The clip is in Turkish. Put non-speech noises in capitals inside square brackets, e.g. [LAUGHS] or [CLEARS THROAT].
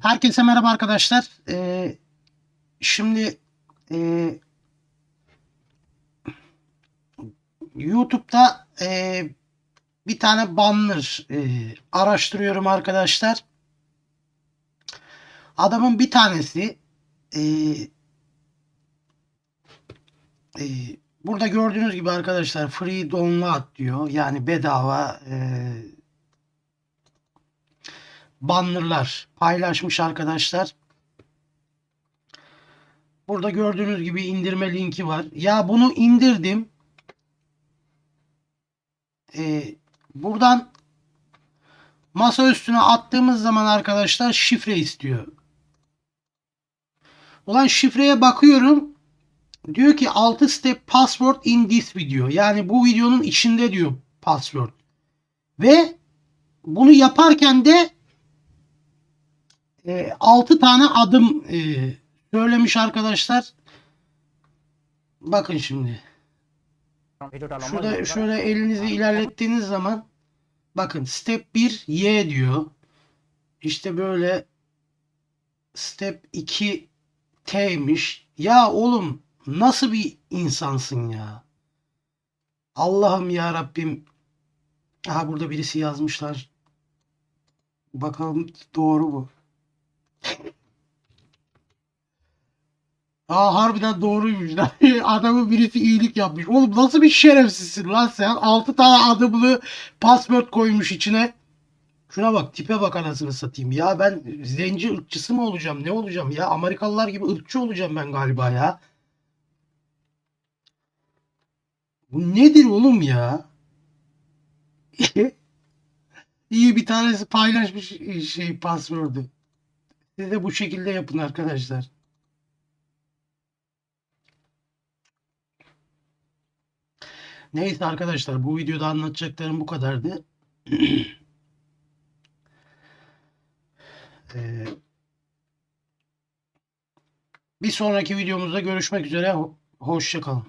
Herkese merhaba arkadaşlar. Ee, şimdi ee, YouTube'da ee, bir tane banner ee, araştırıyorum arkadaşlar. Adamın bir tanesi ee, ee, burada gördüğünüz gibi arkadaşlar free download diyor. Yani bedava ee, bannerlar paylaşmış arkadaşlar. Burada gördüğünüz gibi indirme linki var. Ya bunu indirdim. Ee, buradan masa üstüne attığımız zaman arkadaşlar şifre istiyor. Ulan şifreye bakıyorum. Diyor ki 6 step password in this video. Yani bu videonun içinde diyor password. Ve bunu yaparken de ee, e, 6 tane adım e, söylemiş arkadaşlar. Bakın şimdi. Şurada şöyle elinizi ilerlettiğiniz zaman bakın step 1 Y diyor. İşte böyle step 2 T'miş. Ya oğlum nasıl bir insansın ya? Allah'ım ya Rabbim. Aha burada birisi yazmışlar. Bakalım doğru bu. Aa harbiden doğruymuş lan. [LAUGHS] Adamın birisi iyilik yapmış. Oğlum nasıl bir şerefsizsin lan sen? 6 tane adımlı password koymuş içine. Şuna bak tipe bak anasını satayım. Ya ben zenci ırkçısı mı olacağım? Ne olacağım ya? Amerikalılar gibi ırkçı olacağım ben galiba ya. Bu nedir oğlum ya? [LAUGHS] İyi bir tanesi paylaşmış şey password'u. Siz de bu şekilde yapın arkadaşlar. Neyse arkadaşlar bu videoda anlatacaklarım bu kadardı. [CLEARS THROAT] Ee, bir sonraki videomuzda görüşmek üzere. Ho- Hoşça kalın.